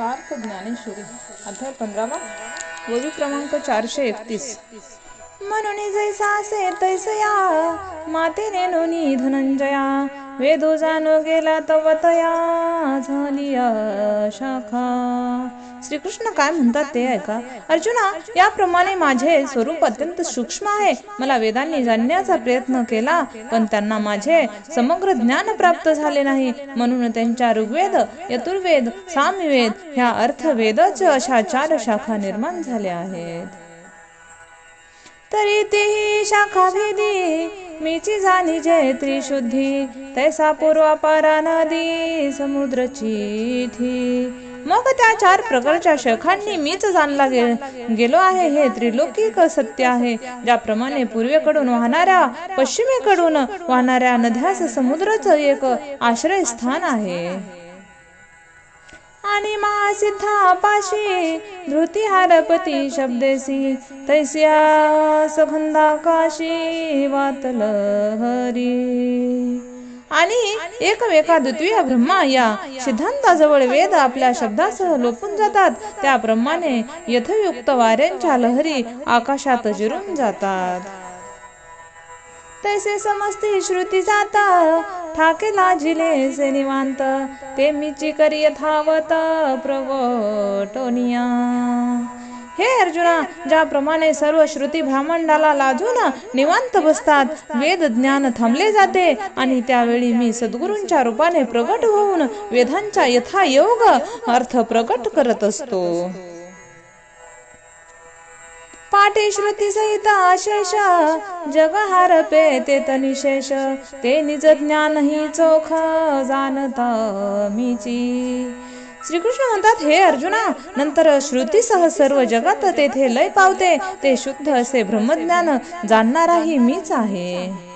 पार्थ ज्ञानेश्वरी अध्याय पंधरावा ववी क्रमांक चारशे एकतीस. म्हणून जैसा असे तैसया मातेने नोनी धनंजया वेदो जानो गेला तवतया झाली शाखा. श्रीकृष्ण काय म्हणतात ते ऐका. अर्जुना याप्रमाणे माझे स्वरूप अत्यंत सूक्ष्म आहे. मला वेदांनी जाणण्याचा प्रयत्न केला पण त्यांना माझे समग्र ज्ञान प्राप्त झाले नाही. म्हणून त्यांच्या ऋग्वेद यतुर्वेद सामवेद ह्या अर्थवेदच अशा चार शाखा निर्माण झाल्या आहेत. तरी तेही शाखा भेदी मीची जाणी जय त्रिशुद्धी तैसा पूर्वापारा नदी समुद्रची थी मग त्या चार प्रकारच्या शखांनी मीच जाणला गे गेलो आहे हे त्रिलोकिक सत्य आहे ज्याप्रमाणे पूर्वेकडून वाहणाऱ्या पश्चिमेकडून वाहणाऱ्या नद्यास समुद्राचं एक आश्रयस्थान आहे. आणि महासिद्धापाशी धृती हरपती शब्देसी तैस्या सखंदा काशी वातल हरी. आणि एकमेका द्वितीय ब्रह्मा या सिद्धांताजवळ वेद आपल्या शब्दासह लोपून जातात. त्याप्रमाणे यथयुक्त वाऱ्यांच्या लहरी आकाशात जिरून जातात. तैसे समजते श्रुती जाता. ठाके लाजिले से निवांत. ते मी करी यथावत प्रवटोनिया हे अर्जुना ज्याप्रमाणे सर्व श्रुती ब्राह्मंडाला लाजून निवांत बसतात वेद ज्ञान थांबले जाते आणि त्यावेळी मी सद्गुरूंच्या रूपाने प्रगट होऊन वेदांच्या यथायोग अर्थ प्रगट करत असतो. पाठी श्रुती सहित आशेष जग हरपे ते तनिशेष ते निज ज्ञान ही चोख जाणता मीची. श्रीकृष्ण म्हणतात हे अर्जुना नंतर श्रुतीसह सर्व जगात तेथे लय पावते ते शुद्ध असे ब्रह्मज्ञान जाणणाराही मीच आहे.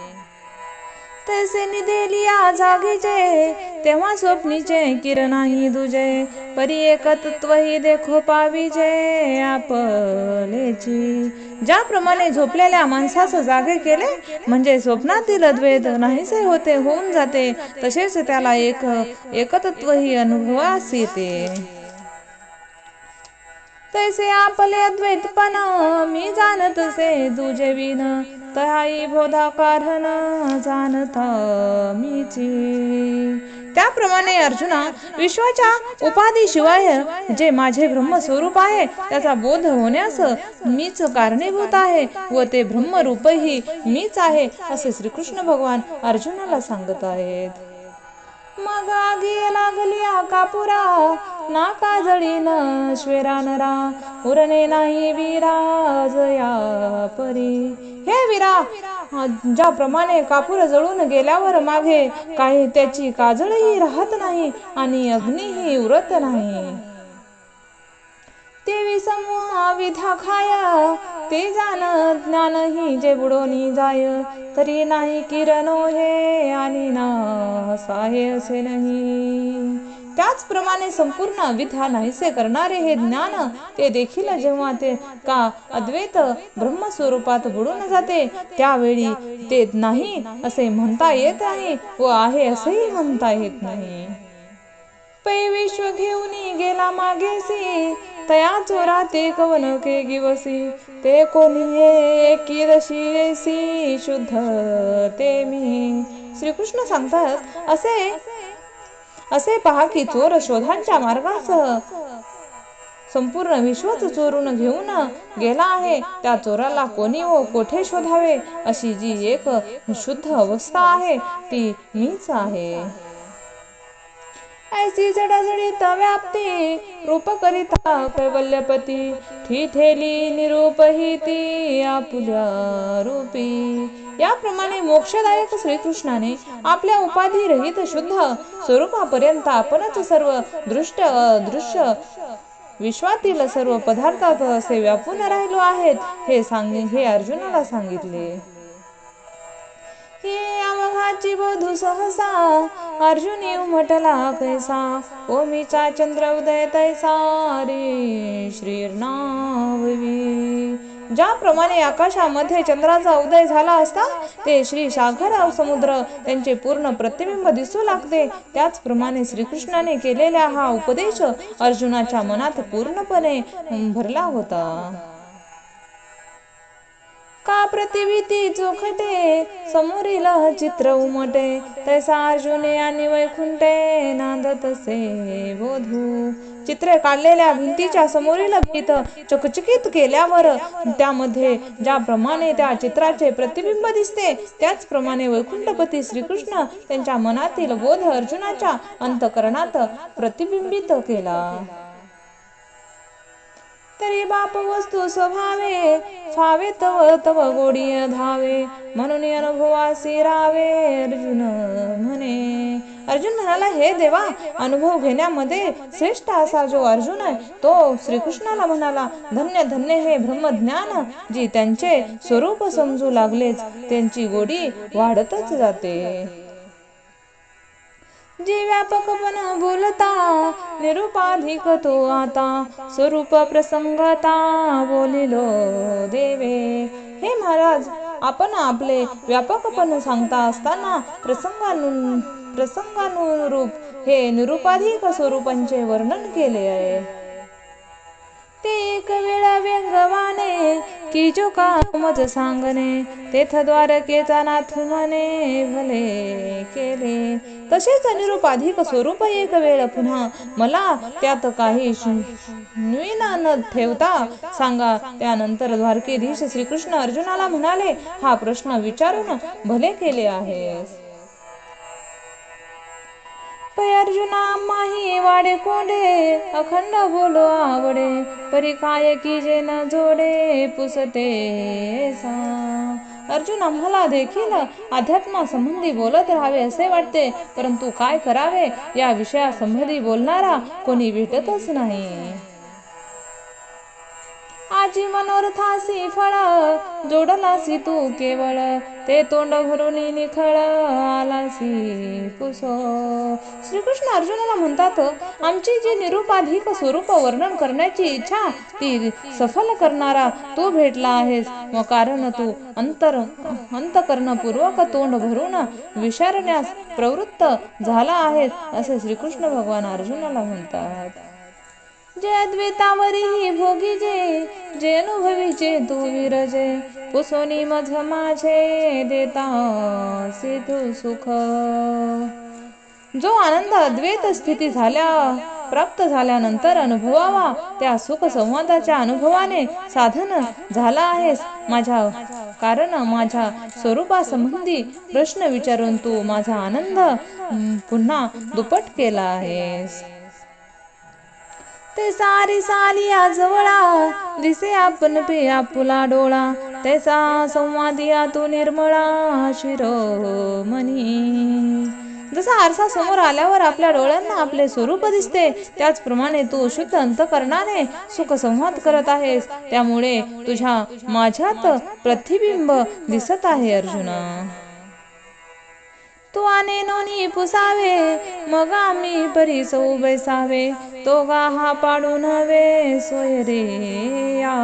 तैसे निदेलिया जागीचे तेव्हा स्वप्नीचे किरणाही दुजे परी एकतत्वही ही देखो पाविजे आपलेची. ज्याप्रमाणे झोपलेल्या माणसास जागे केले म्हणजे स्वप्नातील अद्वैत नाहीसे होते होऊन जाते तसेच त्याला एक एकतत्व ही अनुभवास येते. तैसे आपले अद्वैतपण मी जाणतसे तुझे विन तहाई बोधा कारण जाणता मीची. त्याप्रमाणे अर्जुना विश्वाच्या उपाधी शिवाय जे माझे ब्रह्मस्वरूप आहे त्याचा बोध होण्यास मीच कारणीभूत आहे व ते ब्रह्मरूपही मीच आहे असे श्रीकृष्ण भगवान अर्जुनाला सांगत आहेत. मग आगी लागली कापुरा ना जळीन श्वेरा नरा उरणे नाही विराज या परी. हे विरा ज्याप्रमाणे कापूर जळून गेल्यावर मागे काही त्याची काजळही राहत नाही आणि अग्नीही उरत नाही. तेवी समूहा विधा खाया ते जाण ज्ञानही जे बुडोनी जाय. तरी नाही किरणो हे आणि ना हसाहे असे नाही. त्याचप्रमाणे संपूर्ण विधा नाहीसे करणारे हे ज्ञान ते देखील जेव्हा ते का अद्वैत ब्रह्मस्वरूपात बुडून जाते त्यावेळी ते नाही असे म्हणता येत नाही व आहे असेही म्हणता येत नाही. पै विश्व घेऊन गेला मागेसी तया चोरा ते कवन के गिवसी ते कोणी एकी शुद्ध ते मी. श्रीकृष्ण सांगतात असे असे पहा की चोर शोधांच्या मार्गासह. संपूर्ण विश्वच चोरून घेऊन गेला आहे. त्या चोराला कोणी व कोठे शोधावे? अशी जी एक शुद्ध अवस्था आहे ती मीच आहे. ऐसी जडाजडीत व्याप्ती रूप करिता कैवल्यपती ठिठेली निरूप ही ती आपुल्या रूपी। याप्रमाणे मोक्षदायक श्रीकृष्णाने आपल्या उपाधी रहित शुद्ध स्वरूपापर्यंत आपणच सर्व दृष्ट अदृश्य विश्वातील सर्व पदार्थात असे व्यापून राहिलो आहेत हे सांग हे अर्जुनाला सांगितले. हे अवघाची बोधू सहसा. अर्जुनी उमटला कैसा? ओमीचा चंद्र उदय तैसा रे श्रीर्नाववी ज्याप्रमाणे आकाशामध्ये चंद्राचा उदय झाला असता ते श्री सागरराव समुद्र त्यांचे पूर्ण प्रतिबिंब दिसू लागते त्याचप्रमाणे श्रीकृष्णाने केलेला हा उपदेश अर्जुनाच्या मनात पूर्णपणे भरला होता. का प्रतिभीती चोखटे समोरील चित्र उमटे तैसा अर्जुने आणि वैकुंठे नांदत असे बोधू. चित्रे काढलेल्या भिंतीच्या समोरील भीत चकचकीत केल्यावर त्यामध्ये ज्याप्रमाणे त्या चित्राचे प्रतिबिंब दिसते त्याचप्रमाणे वैकुंठपती श्रीकृष्ण त्यांच्या मनातील बोध अर्जुनाच्या अंतकरणात प्रतिबिंबित केला. तरी बाप वस्तू स्वभावे फावे तव तव गोडी धावे. म्हणून अनुभवासी रावे अर्जुन म्हणे. अर्जुन म्हणाला हे देवा अनुभव घेण्यामध्ये श्रेष्ठ असा जो अर्जुन आहे तो श्रीकृष्णाला म्हणाला धन्य धन्य हे ब्रह्मज्ञान जी त्यांचे स्वरूप समजू लागलेच. त्यांची गोडी वाढतच जाते. जे व्यापकपण बोलता निरुपाधिक तो आता स्वरूप प्रसंगता बोलिलो देवे. हे महाराज आपण आपले व्यापकपण सांगता असताना प्रसंगानु प्रसंगानुरूप हे निरुपाधिक स्वरूपांचे वर्णन केले आहे. ते एक वेळा व्यंगवाने की जो कामच सांगणे तेथ द्वारकेचा नाथ म्हणे भले केले. तसेच निरुपाधिक स्वरूप एक वेळ पुन्हा मला त्यात काही नवीन न ठेवता सांगा. त्यानंतर द्वारकेधीश श्रीकृष्ण अर्जुनाला म्हणाले हा प्रश्न विचारून भले केले आहे पै अर्जुना माही वाडे कोंडे अखंड बोलो आवडे परी काय की जे न जोडे पुसते सा. अर्जुन आम्हाला देखील अध्यात्मा संबंधी बोलत राहावे असे वाटते परंतु काय करावे? या विषयासंबंधी बोलणारा कोणी भेटतच नाही. माझी मनोरथासी फळ जोडलासी तू केवळ. ते तोंड भरून निखळ आलासी कुसो. श्रीकृष्ण अर्जुनाला म्हणतात आमची जी निरुपाधिक स्वरूप वर्णन करण्याची इच्छा ती सफल करणारा तू भेटला आहेस. व कारण तू अंतर अंतकरणपूर्वक तोंड भरून विचारण्यास प्रवृत्त झाला आहेस असे श्रीकृष्ण भगवान अर्जुनाला म्हणतात. जे अद्वैतावरी ही भोगी जे जे अनुभवीचे तू विरजे. पुसोनी मझ माझे देता सिधू सुख. जो आनंद अद्वैत स्थिती झाल्या प्राप्त झाल्यानंतर अनुभवावा त्या सुख संवादाच्या अनुभवाने साधन झाला आहेस. माझ्या कारण माझ्या स्वरूपासंबंधी प्रश्न विचारून तू माझा आनंद पुन्हा दुप्पट केला आहेस. ते सारी साली आजवळा दिसे आपण पे आपुला डोळा. त्याचा संवादिया तू निर्मळा शिरोमणी. जसा आरसा समोर आल्यावर आपल्या डोळ्यांना आपले स्वरूप दिसते त्याचप्रमाणे तू शुद्ध अंतकरणाने सुख संवाद करत आहेस. त्यामुळे तुझ्या माझ्यात प्रतिबिंब दिसत आहे अर्जुना. तू आने नोनी पुसावे मग आम्ही परी सौ बैसावे तो गाहा पाडून हवे सोय रे या.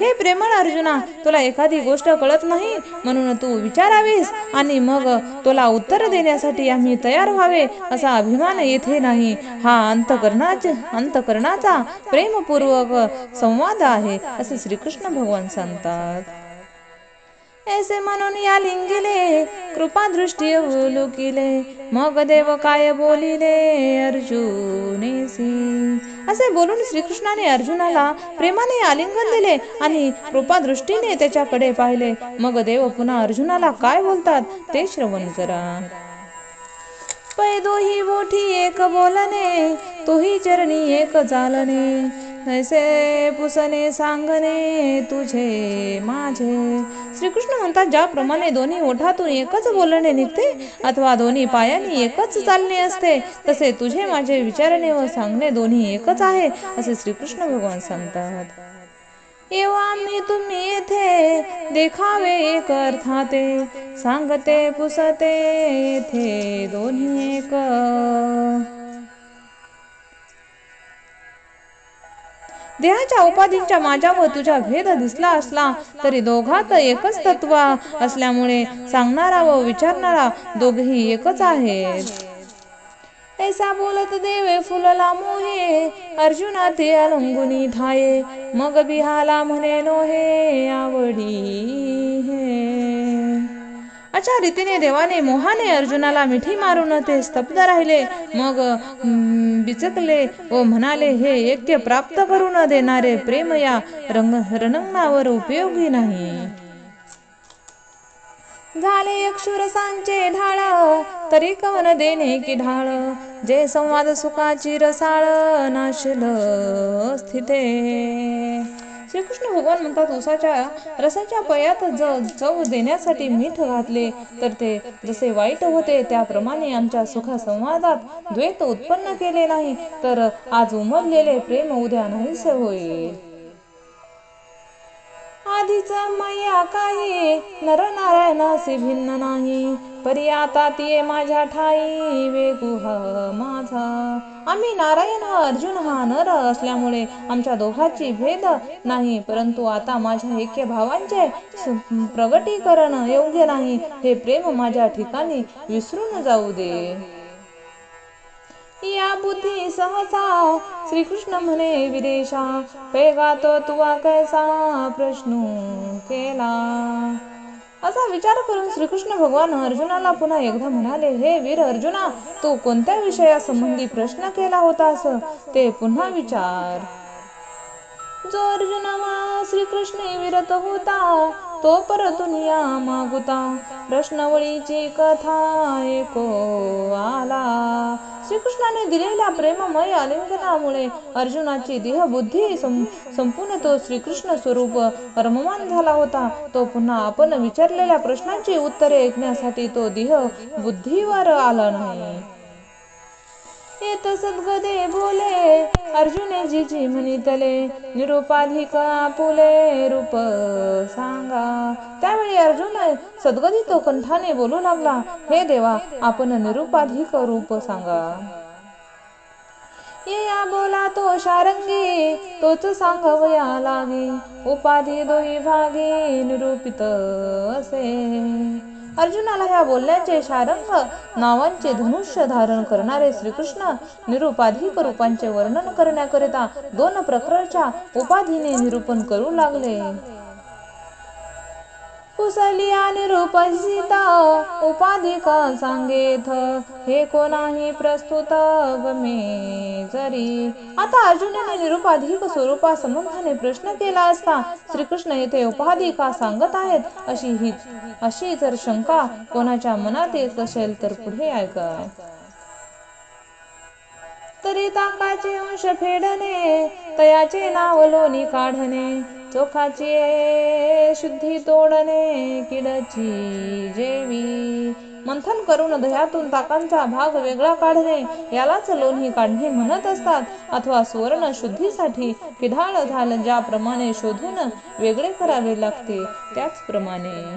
हे प्रेमळ अर्जुना तुला एखादी गोष्ट कळत नाही म्हणून तू विचारावीस. आणि मग तुला उत्तर देण्यासाठी आम्ही तयार व्हावे असा अभिमान येथे नाही. हा अंतकरणाचा अंतकरणाचा प्रेमपूर्वक संवाद आहे असे श्रीकृष्ण भगवान सांगतात. ऐसे म्हणून या लिंगिले कृपा दृष्टी लुकिले मग देव काय बोलिले? अर्जुनेसी असे बोलून श्रीकृष्णाने अर्जुनाला प्रेमाने आलिंगन दिले आणि कृपा दृष्टीने त्याच्याकडे पाहिले. मग देव पुन्हा अर्जुनाला काय बोलतात ते श्रवण करा. पैदो दोही बोठी एक बोलणे तोही चरणी एक चालणे. ऐसे पुसने सांगणे तुझे माझे. श्रीकृष्ण म्हणतात ज्याप्रमाणे दोन्ही ओठातून एकच बोलणे निघते अथवा दोन्ही पायांनी एकच चालणे असते तसे तुझे माझे विचारणे व सांगणे दोन्ही एकच आहे असे श्रीकृष्ण भगवान सांगतात. येवा मी तुम्ही येथे देखावे एक अर्थाते सांगते पुसते येथे दोन्ही एक. देहाच्या उपाधींच्या माझ्या व तुझ्या भेद दिसला असला तरी दोघात एकच तत्व असल्यामुळे सांगणारा व विचारणारा दोघेही एकच आहेत. ऐसा बोलत देवे फुलला मोहे अर्जुना ते अलंगुनी ठाये मग बिहाला म्हणे नोहे आवडी हे. अशा रीतीने देवाने मोहाने अर्जुनाला मिठी मारून ते स्तब्ध राहिले. मग बिचकले व म्हणाले हे ऐक्य प्राप्त करून देणारे प्रेम या रंग रणंगणावर उपयोगी नाही. झाले यक्षुरसांचे ढाळ तरी कवन देणे की ढाळ? जे संवाद सुखाची रसाळ नाशल स्थिते. श्रीकृष्ण भगवान म्हणतात उसाच्या रसाच्या पयात चव देण्यासाठी मीठ घातले तर ते जसे वाईट होते त्याप्रमाणे आमच्या सुखसंवादात द्वैत उत्पन्न केले नाही तर आज उमरलेले प्रेम उद्या नाहीसे होईल. आधीचा मैया काही नरनारायणाशी भिन्न नाही. परी आता ते माझ्या ठाई वेगुह माझा. आम्ही नारायण हा अर्जुन हा नर असल्यामुळे आमच्या दोघांची भेद नाही. परंतु आता माझ्या ऐक्य भावांचे प्रगटीकरण योग्य नाही. हे प्रेम माझ्या ठिकाणी विसरून जाऊ दे. या बुद्धी सहसा. श्रीकृष्ण म्हणे विदेशा पेगा तो तुवा कैसा प्रश्न केला. असा विचार करून श्रीकृष्ण भगवान अर्जुनाला पुन्हा एकदा म्हणाले हे वीर अर्जुना तू कोणत्या विषयासंबंधी प्रश्न केला होतास? ते पुन्हा विचार. जो अर्जुन श्रीकृष्ण विरत होता तो परतून या मागुता प्रश्नवळीची कथा ऐको आला. श्रीकृष्णाने दिलेल्या प्रेममय आलिंगनामुळे अर्जुनाची देहबुद्धी सं- संपूर्ण तो श्रीकृष्ण स्वरूप रममान झाला होता. तो पुन्हा आपण विचारलेल्या प्रश्नांची उत्तरे ऐकण्यासाठी तो देह बुद्धीवर आला नाही. येत सद्गदे बोले. अर्जुने जी म्हणितले निरुपाधिक आपुले रूप सांगा. त्यावेळी अर्जुन सद्गदी तो कंठाने बोलू लागला. हे देवा आपण निरुपाधिक रूप सांगा. ये या बोला तो शारंगी. तोच सांगवया लागे. उपाधी दोही भागी निरूपित असे. अर्जुनाला ह्या बोलण्याचे शारंग नावांचे धनुष्य धारण करणारे श्रीकृष्ण निरुपाधिक रूपांचे वर्णन करण्याकरिता दोन प्रकारच्या उपाधीने निरूपण करू लागले. कुसली आणि रूपसिता उपाधिक सांगेथ. हे कोणाही प्रस्तुत गमे जरी. आता अर्जुनाने निरुपाधिक स्वरूपा संबंधाने प्रश्न केला असता श्रीकृष्ण येथे उपाधिका सांगत आहेत? अशी ही अशी जर शंका कोणाच्या मनात येत असेल तर पुढे ऐका. तरी ताकाचे अंश फेडणे तयाचे नाव लोणी काढणे. चोखाची शुद्धी तोडणे किडची जेवी. मंथन करून दह्यातून ताकांचा भाग वेगळा काढणे यालाच लोणी काढणे म्हणत असतात. अथवा सुवर्ण शुद्धीसाठी किढाळ झालं ज्याप्रमाणे शोधून वेगळे करावे लागते त्याचप्रमाणे.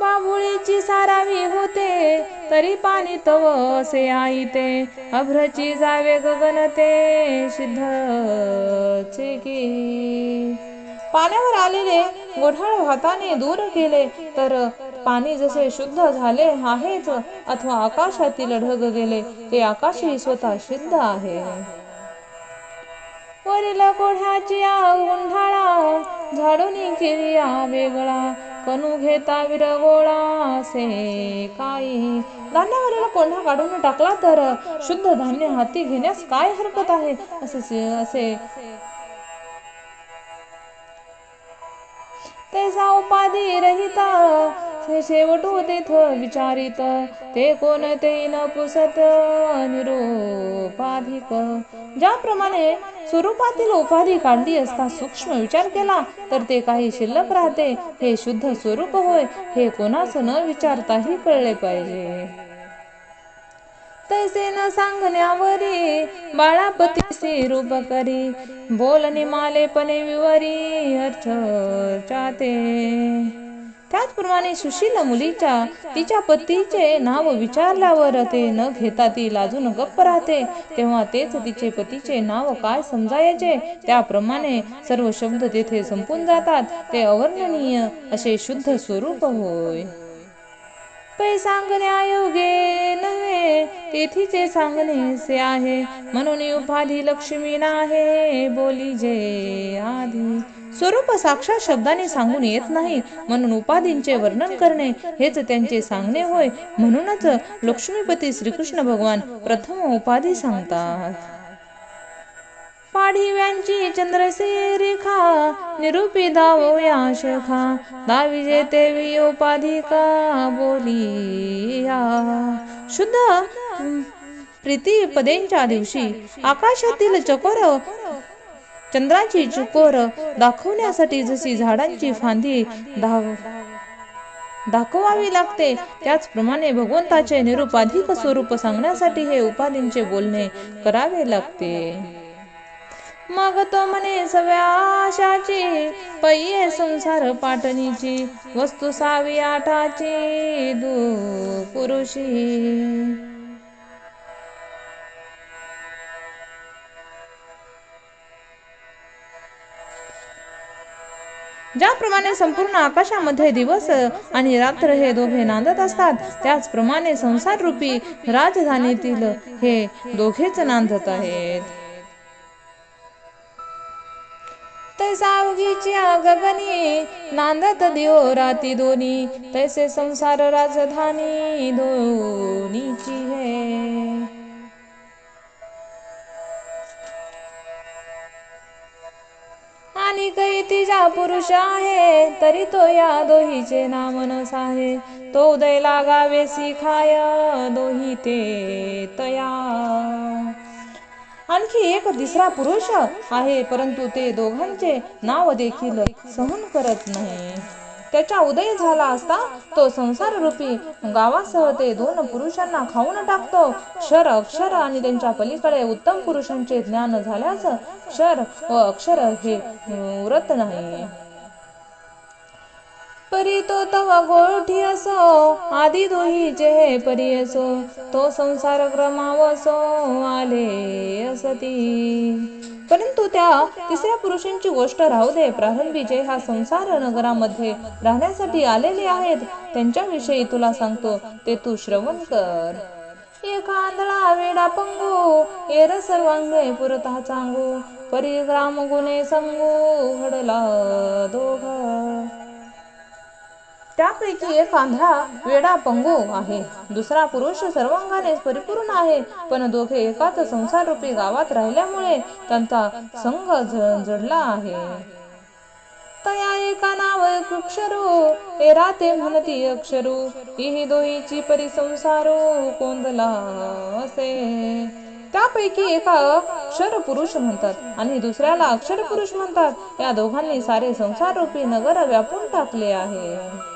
बाबुळीची सारावी होते तरी पाणी तव असे आईते. अभ्रची जावे गगनते सिद्धचे की. पाण्यावर आलेले गोठाळ हाताने दूर केले तर पाणी जसे शुद्ध झाले आहेच अथवा आकाशातील ढग गेले ते आकाशही स्वतः शुद्ध आहे. वरील कोढ्याची आग गुंढाळा झाडून केली वेगळा कणू घेता विरगोळा असे काही. धान्यावरील कोंढा काढून टाकला तर शुद्ध धान्य हाती घेण्यास काय हरकत आहे? असे असे तैसा उपाधी रहिता शेवटू तेथ विचारित ते कोणतेही न पुसत निरूपाधिक. ज्याप्रमाणे स्वरूपातील उपाधी काढली असता सूक्ष्म विचार केला तर ते काही शिल्लक राहते. हे शुद्ध स्वरूप होय हे कोणास न विचारताही कळले पाहिजे. तैसे न सांगण्यावरी बाळापतीसी रूप करी बोलणे मालेपणे विवरी अर्थ चाते त्याचप्रमाणे सुशील मुलीच्या तिच्या पतीचे नाव विचारल्यावर ते न घेता ती लाजून गप्प राहते. तेव्हा तेच तिचे पतीचे नाव काय समजायचे? त्याप्रमाणे सर्व शब्द तेथे संपून जातात. ते अवर्णनीय असे शुद्ध स्वरूप होय. पै सांगण्या योगे नव्हे. तेथीचे सांगणे से आहे. म्हणून उपाधी लक्ष्मी नाही बोली जे आधी. स्वरूप साक्षात शब्दाने सांगून येत नाही. म्हणून उपाधींचे वर्णन करणे हेच त्यांचे सांगणे होय. म्हणूनच लक्ष्मीपती श्रीकृष्ण भगवान प्रथम उपाधी सांगतात. पाढिव्यांची चंद्रसे रेखा निरूपी धावो या शेखा. दाविजे तेवी उपाधिका बोलिया. शुद्ध प्रीती पदेंच्या दिवशी आकाशातील चकोर चंद्राची चुकोर दाखवण्यासाठी जशी झाडांची फांदी धाव दाखवावी लागते त्याचप्रमाणे भगवंताचे निरुपाधिक स्वरूप सांगण्यासाठी हे उपाधींचे बोलणे करावे लागते. मग तो म्हणे सव्या आशाची पै संसार पाटणीची वस्तू सावी आठाची दू पुरुषी ज्याप्रमाणे संपूर्ण आकाशामध्ये दिवस आणि रात्र हे दोघे नांदत असतात त्याचप्रमाणे संसार रूपी राजधानीतील हे दोघेच नांदत आहेत. सावगीची आगगणी नांदत दियो राती दोनी तैसे संसार राजधानी दोनीची हे. आणि काही तिजा पुरुष आहे तरी तो या दोहीचे नाम नस आहे तो उदय लागावे शिखाय दोही ते तया आणखी एक तिसरा पुरुष आहे परंतु ते दोघांचे नाव देखील सहन करत नाही. त्याचा उदय झाला असता तो संसार रूपी गावासह ते दोन पुरुषांना खाऊन टाकतो. क्षर अक्षर आणि त्यांच्या पलीकडे उत्तम पुरुषांचे ज्ञान झाल्यास क्षर व अक्षर हे उरत नाही. परी तो तवा गोठी असो आधी दोहीचे हे परी असो तो संसार क्रमावसो आले असती. परंतु त्या तिसऱ्या पुरुषांची गोष्ट राहू दे प्रारंभी जे हा संसार नगरामध्ये राहण्यासाठी आलेले आहेत त्यांच्याविषयी तुला सांगतो ते तू श्रवण कर. एक आंधळा वेडा पंगू एर सर्वांगे पुरता चांगू परिग्राम गुणे सांगू घडला दोघ. त्यापैकी एक आंधळा वेडा पंगू आहे. दुसरा पुरुष सर्वांगाने परिपूर्ण आहे पण दोघे एकाच संसार रूपी गावात राहिल्यामुळे त्यांचा संघ जडला आहे. तया एका नाव अक्षरू एरा ते म्हणती अक्षरू इही दोहीची परिसंसारो कोंदला असे. त्यापैकी एका अक्षर पुरुष म्हणतात आणि दुसऱ्याला अक्षर पुरुष म्हणतात. या दोघांनी सारे संसार रूपी नगर व्यापून टाकले आहे.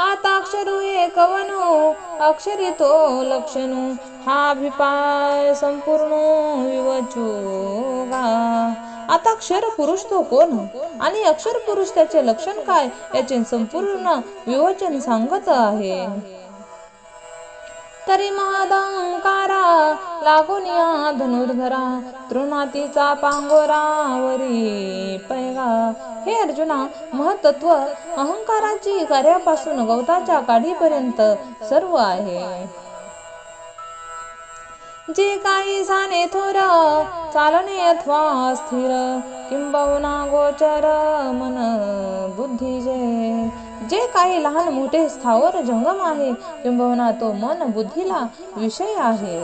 आता अक्षरू हे कवनो अक्षरी तो लक्षणू. हा अभिपाय संपूर्ण विवचोगा आता अक्षर पुरुष तो कोण? आणि अक्षर पुरुष त्याचे लक्षण काय? याचे संपूर्ण विवचन सांगत आहे. तरी महदंकारा लागून या धनुर्धरा तृणातीचा पांगोरावरी पैगा. हे अर्जुना महतत्व अहंकाराची कार्यापासून गवताच्या काढीपर्यंत सर्व आहे. जे काही साने थोर चालणे अथवा स्थिर किंबहुना गोचर मन बुद्धी जे जे काही लहान मोठे स्थावर जंगम आहे किंबहुना तो मन बुद्धीला विषय आहे.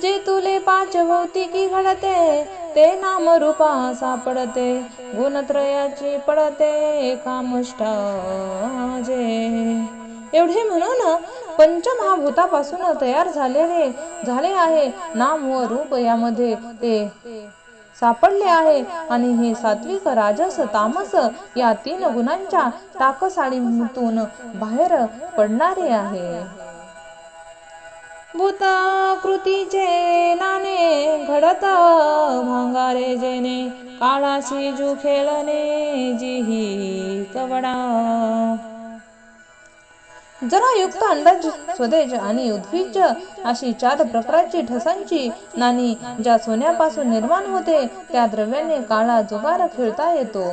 जे तुले पाच भौतिकी घडते ते नाम रूपा सापडते गुणत्रयाची पडते कामुष्टा जे. एवढे म्हणून पंचमहाभूतापासून तयार झालेले झाले आहे नाम व रूप यामध्ये ते. सापडले आहे आणि हे सात्विक राजस तामस या तीन गुणांच्या टाकसाळीतून बाहेर पडणारे आहे. भूताकृतीचे नाणे घडत भांगारे जेने काळाशी जू खेळणे जिही कवडा. जरायुक्त अंडज स्वदेज आणि उद्भिज अशी चार प्रकारची ठसांची नाणी ज्या सोन्यापासून निर्माण होते त्या द्रव्याने काळा जुगार खेळता येतो.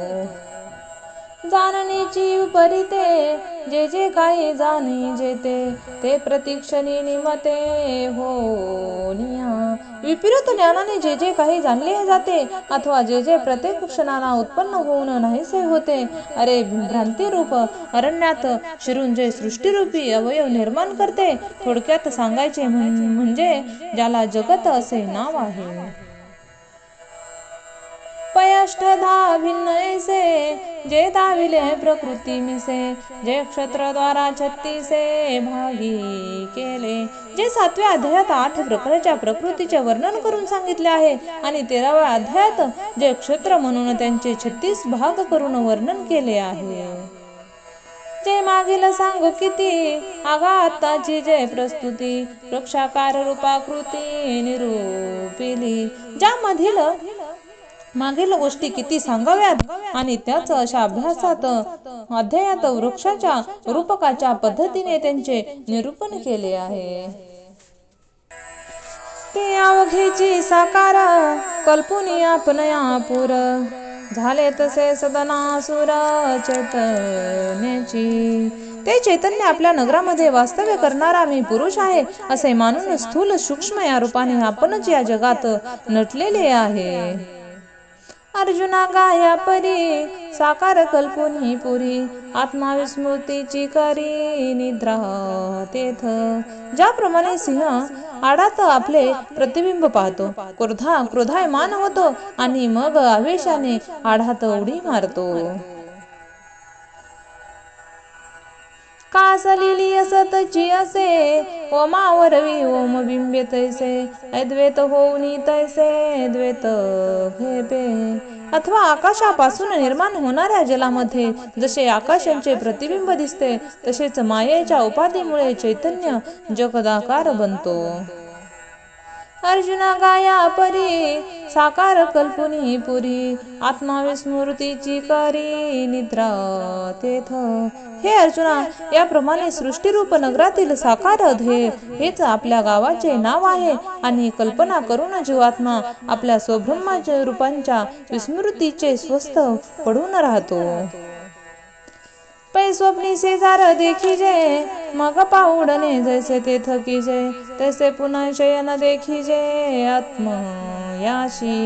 जाणण्याची परिते जे जे काही जाणी जेते ते प्रतिक्षणी निमते हो विपरीत ज्ञानाने जे जे काही जाणले जाते अथवा जे जे प्रत्येक क्षणाला उत्पन्न होऊन नाहीसे होते अरे भ्रांती रूप अरण्यात शिरून जे सृष्टीरूपी अवयव निर्माण करते थोडक्यात सांगायचे म्हणजे ज्याला जगत असे नाव आहे. पयष्ठधा भिन्न ऐसे जे दाविले प्रकृती मिसे जे क्षत्रद्वारा छत्तीसे भागी केले जे सातव्या अध्यायात आठ प्रकारच्या प्रकृतीचे वर्णन करून सांगितले आहे आणि तेराव्या अध्यायात जे क्षत्र म्हणून त्यांचे छत्तीस भाग करून वर्णन केले आहे. जे मागील सांगू किती आगा आत्ताची जय प्रस्तुती वृक्षाकार रूपाकृती निरूपिली ज्यामधील मागील गोष्टी किती सांगाव्यात? आणि त्याच अशा अभ्यासात अध्यायात वृक्षाच्या रूपकाच्या पद्धतीने त्यांचे निरूपण केले आहे. ते अवघेची साकार कल्पुनी आपणया पुर झाले तसे सदनासुर चैतन्याची. ते चैतन्य आपल्या नगरामध्ये वास्तव्य करणारा मी पुरुष आहे असे मानून स्थूल सूक्ष्म या रूपाने आपणच या जगात नटलेले आहे. अर्जुना गाया परी साकार कल्पुनी पुरी. आत्माविस्मृतीची करी निद्रा तेथ. ज्याप्रमाणे सिंह आडात आपले प्रतिबिंब पाहतो क्रोधा क्रोधायमान होतो आणि मग आवेशाने आढात उडी मारतो. कासलेली असतची असे ओमावरवी ओम बिंबे तैसे अद्वैत होऊनी तैसे द्वैत घेपे अथवा आकाशापासून निर्माण होणाऱ्या जलामध्ये जसे आकाशांचे प्रतिबिंब दिसते तसेच मायेच्या उपाधीमुळे चैतन्य जगदाकार बनतो. अर्जुना गाया परी साकार कल्पुनी पुरी आत्माविस्मृतीची करी निद्रा तेथ. हे अर्जुना याप्रमाणे सृष्टीरूप नगरातील साकार ध्येय हेच आपल्या गावाचे नाव आहे आणि कल्पना करून जीवात्मा आपल्या स्वब्रह्माच्या रूपांच्या विस्मृतीचे स्वस्थ पडून राहतो. पै स्वप्नी शेजार देखिजे मग पाऊडणे जैसे ते थकी जे तसे पुन्हा शयन देखी देखिजे आत्मयाशी.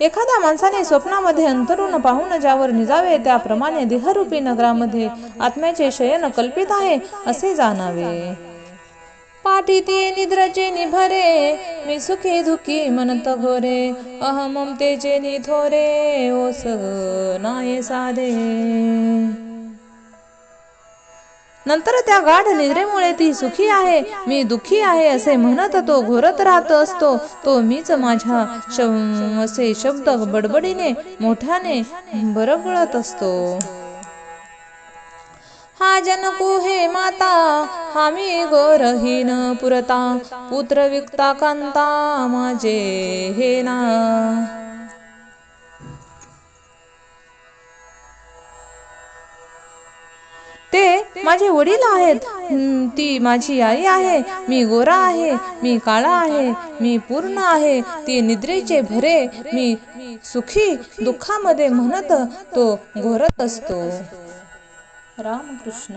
एखाद्या माणसाने स्वप्नामध्ये अंतरून पाहून ज्यावर निजावे त्याप्रमाणे देहरूपी नगरामध्ये आत्म्याचे शयन कल्पित आहे असे जाणावे. पाठी निद्राचे निभरे. मी सुखी दुखी म्हणत घोरे अहममतेचे निथोरे. ओस नाये साधे. नंतर त्या गाढ निद्रेमुळे ती सुखी आहे. मी दुखी आहे असे म्हणत तो घोरत राहत असतो. तो मीच माझ्या असे शब्द बडबडीने मोठ्याने बरगळत असतो. हा जनको हे माता हमी गोरहीन पुरता. पुत्र विकता कांता माझे हे ना. ते माझे वडील आहेत. ती माझी आई आहे. मी गोरा आहे. मी काळा आहे. मी पूर्ण आहे. ती निद्रेचे भरे. मी सुखी दुःखामध्ये म्हणत तो घोरत असतो. रामकृष्ण